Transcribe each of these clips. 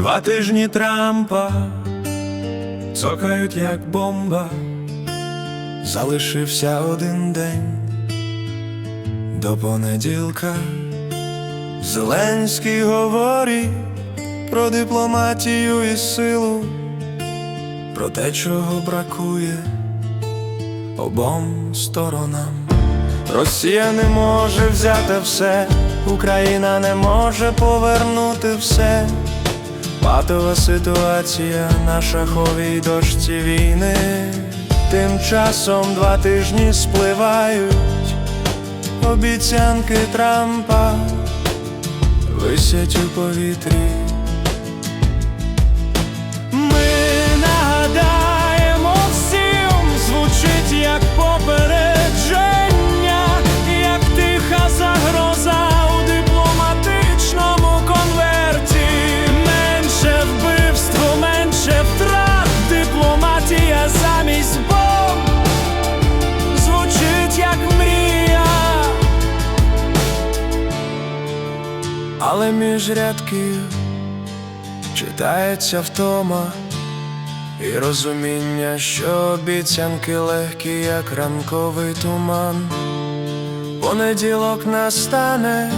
Два тижні Трампа цокають як бомба, залишився один день до понеділка. Зеленський говорить про дипломатію і силу, про те, чого бракує обом сторонам. Росія не може взяти все, Україна не може повернути все. Патова ситуація на шаховій дошці війни. Тим часом два тижні спливають обіцянки Трампа висять у повітрі. Але між рядків читається втома і розуміння, що обіцянки легкі, як ранковий туман. Понеділок настане,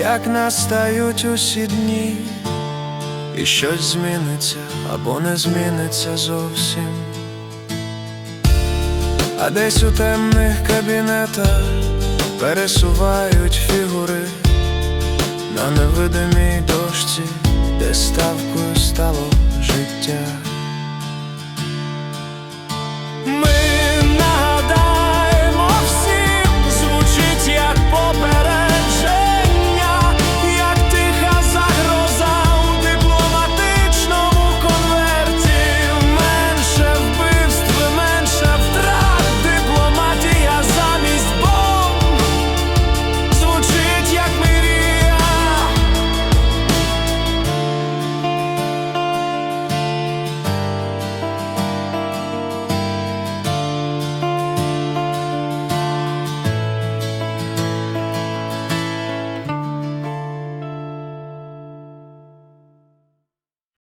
як настають усі дні, і щось зміниться або не зміниться зовсім. А десь у темних кабінетах пересувають фігури на невидимій дошці, де ставкою стало життя.